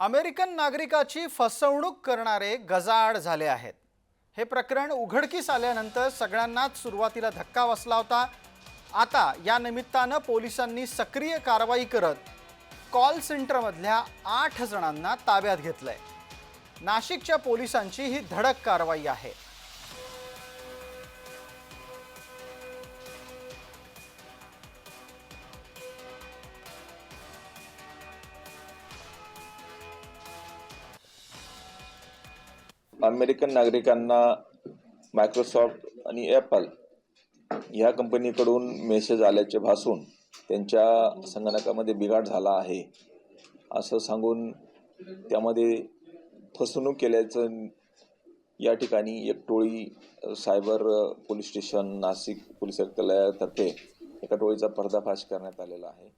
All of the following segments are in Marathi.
अमेरिकन नागरिकाची फसवणूक करणारे गजाआड झाले आहेत. हे प्रकरण उघडकीस आल्यानंतर सगळ्यांनाच सुरुवातीला धक्का बसला होता. आता या निमित्तानं पोलिसांनी सक्रिय कारवाई करत कॉल सेंटरमधल्या आठ जणांना ताब्यात घेतलंय. नाशिकच्या पोलिसांची ही धडक कारवाई आहे. अमेरिकन नागरिकांना मायक्रोसॉफ्ट आणि ॲपल ह्या कंपनीकडून मेसेज आल्याचे भासून त्यांच्या संगणकामध्ये बिघाड झाला आहे. असं सांगून त्यामध्ये फसवणूक केल्याचं या ठिकाणी एक टोळी cyber police station Nashik police आयुक्तालयातर्फे एका टोळीचा पर्दाफाश करण्यात आलेला आहे.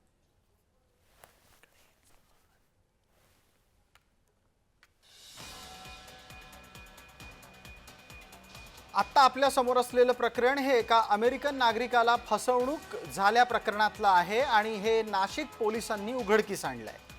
आत्ता आपल्यासमोर असलेलं प्रकरण हे एका अमेरिकन नागरिकाला फसवणूक झाल्या प्रकरणातलं आहे आणि हे नाशिक पोलिसांनी उघडकीस आणलं आहे